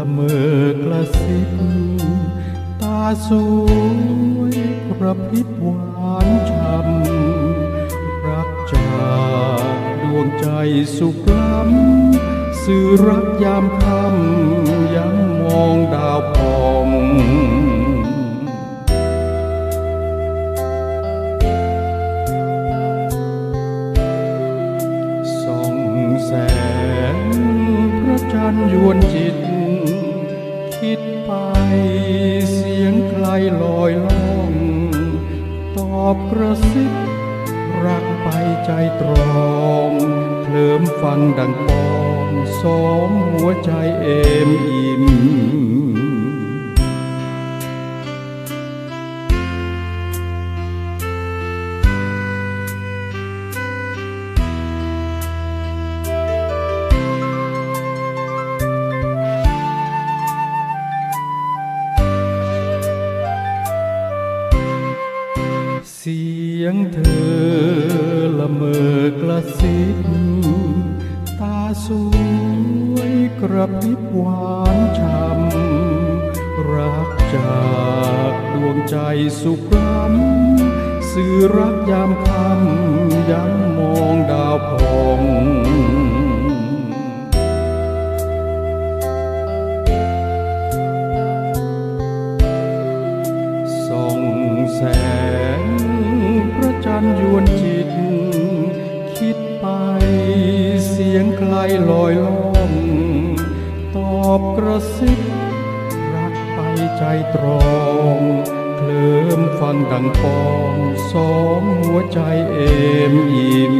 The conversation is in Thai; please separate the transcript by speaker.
Speaker 1: ละเมอกระซิบตาสวยกระพริบหวานช่ำรักจากดวงใจสุขล้ำสื่อรักยามค่ำยังมองดาวพองส่องแสงพระจันทร์ยวนจิต คิดไปเสียงใครลอยล่อง ตอบกระซิบรักไปใจตรองเคลิมฟังดังปองสองหัวใจเอมอิ่ม เสียงเธอละเมอกระซิบตาสวยกระพริบหวานช่ำรักจากดวงใจสุขล้ำสื่อรักยามค่ำยังมองดาวพองส่องแสงายลอยล่องตอบกระซิบรักไปใจตรองเคลิมฟังดังปองสองหัวใจเอมอิ่ม